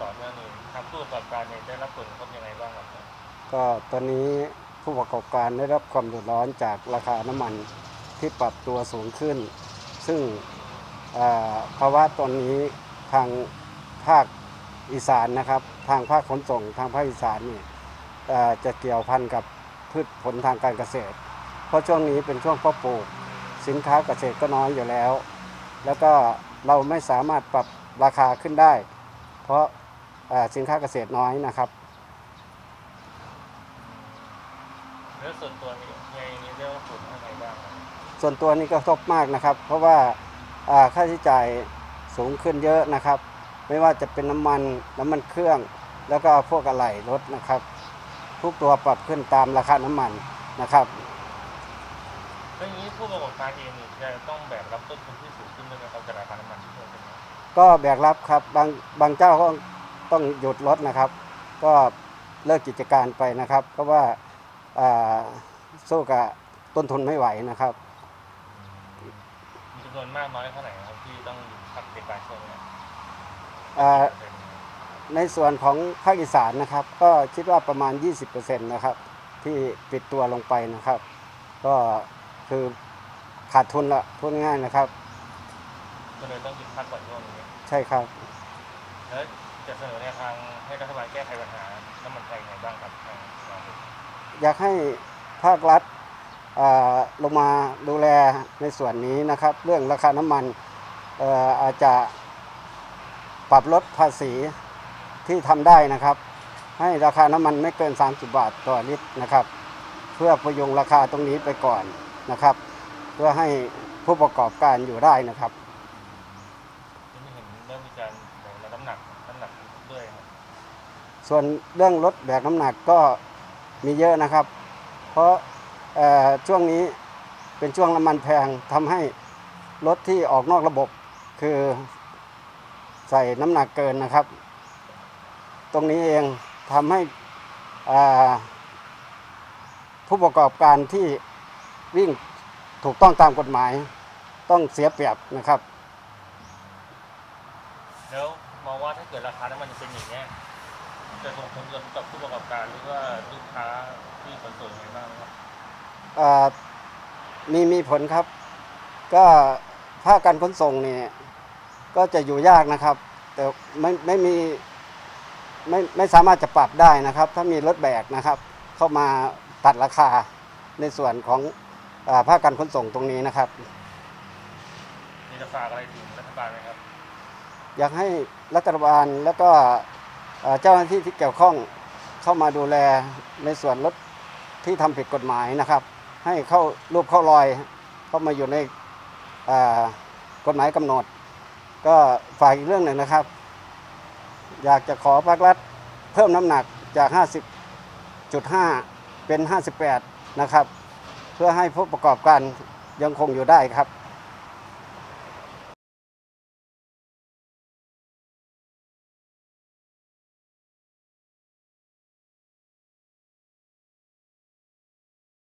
ต่องขึ้นต่อเนื่องนี่ทางผู้ประกอบการเนี่ยได้รับผลกระทบยังไงบ้างครับก็ตอนนี้ผู้ประกอบการได้รับความเดือดร้อนจากราคาน้ำมันที่ปรับตัวสูงขึ้น ซึ่งภาวะตอนนี้ทางภาคอีสานนะครับ ทางภาคขนส่งทางภาคอีสานนี่จะเกี่ยวพันกับพืชผลทางการเกษตร เพราะช่วงนี้เป็นช่วงเพาะปลูกสินค้าเกษตรก็น้อยอยู่แล้ว แล้วก็เราไม่สามารถปรับราคาขึ้นได้ เพราะ สินค้าเกษตรน้อยนะครับแล้วส่วนตัวนี่ในนี้ได้รับผลยังไงบ้างครับส่วนตัวนี้ก็กระทบมากนะครับ เพราะว่าอ่าค่าใช้จ่ายสูงขึ้นเยอะนะครับ ไม่ว่าจะเป็นน้ำมันน้ำมันเครื่อง แล้วก็พวกอะไหล่รถนะครับ ทุกตัวปรับขึ้นตามราคาน้ำมันนะครับแล้วอย่างนี้ผู้ประกอบการเองนี่จะต้องแบกรับต้นทุนที่สูงขึ้นด้วยไหมครับจากราคาน้ำมันที่เพิ่มขึ้นมาก็แบกรับครับบางบางเจ้าก็ ต้องหยุดรถนะครับ ก็เลิกกิจการไปนะครับ เพราะว่าอ่าสู้กับต้นทุนไม่ไหวนะครับมีจำนวนมากน้อยเท่าไหร่ครับที่ต้องพักกิจการช่วงนี้อ่าในส่วนของภาคอีสานนะครับ ก็คิดว่าประมาณ 20%นะครับ ที่ปิดตัวลงไปนะครับ ก็คือขาดทุนละพูดง่ายๆนะครับก็เลยต้องหยุดพักก่อนช่วงนี้ใช่ครับแล้ว จะเสนอแนวทางให้รัฐบาลแก้ไขปัญหาน้ำมันแพงยังไงบ้างครับทางเราอยากให้ภาครัฐลงมาดูแลในส่วนนี้นะครับ เรื่องราคาน้ำมันอาจจะปรับลดภาษีที่ทำได้นะครับ ให้ราคาน้ำมันไม่เกิน 30 บาทต่อลิตรนะครับ เพื่อประยุงราคาตรงนี้ไปก่อนนะครับ เพื่อให้ผู้ประกอบการอยู่ได้นะครับ ที่นี่เห็นเริ่มมีการแบ่งน้ำหนักน้ำหนักด้วยครับ ส่วนเรื่องลดแบกน้ำหนักก็มีเยอะนะครับ เพราะช่วงนี้เป็นช่วงน้ำมันแพงทำให้รถที่ออกนอกระบบคือใส่น้ำหนักเกินนะครับ ตรงนี้เองทำให้ผู้ประกอบการที่วิ่งถูกต้องตามกฎหมาย ต้องเสียเปรียบนะครับ แล้วมองว่าถ้าเกิดราคาน้ำมันยังเป็นอย่างนี้ จะส่งผลกระทบกับผู้ประกอบการหรือว่าลูกค้าที่ขนส่งยังไงบ้างครับอ่ามีมีผลครับ ก็ภาคการขนส่งเนี่ยก็จะอยู่ยากนะครับ แต่ไม่ไม่มีไม่ไม่สามารถจะปรับได้นะครับ ถ้ามีรถแบกนะครับ เข้ามาตัดราคาในส่วนของอาภาคการขนส่งตรงนี้นะครับ มีจะฝากอะไรถึงรัฐบาลไหมครับ อยากให้รัฐบาลแล้วก็ เจ้าหน้าที่ที่เกี่ยวข้องเข้ามาดูแลในส่วนรถที่ทำผิดกฎหมายนะครับ ให้เข้ารูปเข้ารอยเข้ามาอยู่ในกฎหมายกำหนด ก็ฝากอีกเรื่องหนึ่งนะครับ อยากจะขอภาครัฐเพิ่มน้ำหนักจาก 50.5 เป็น 58 นะครับ เพื่อให้ผู้ประกอบการยังคงอยู่ได้ครับ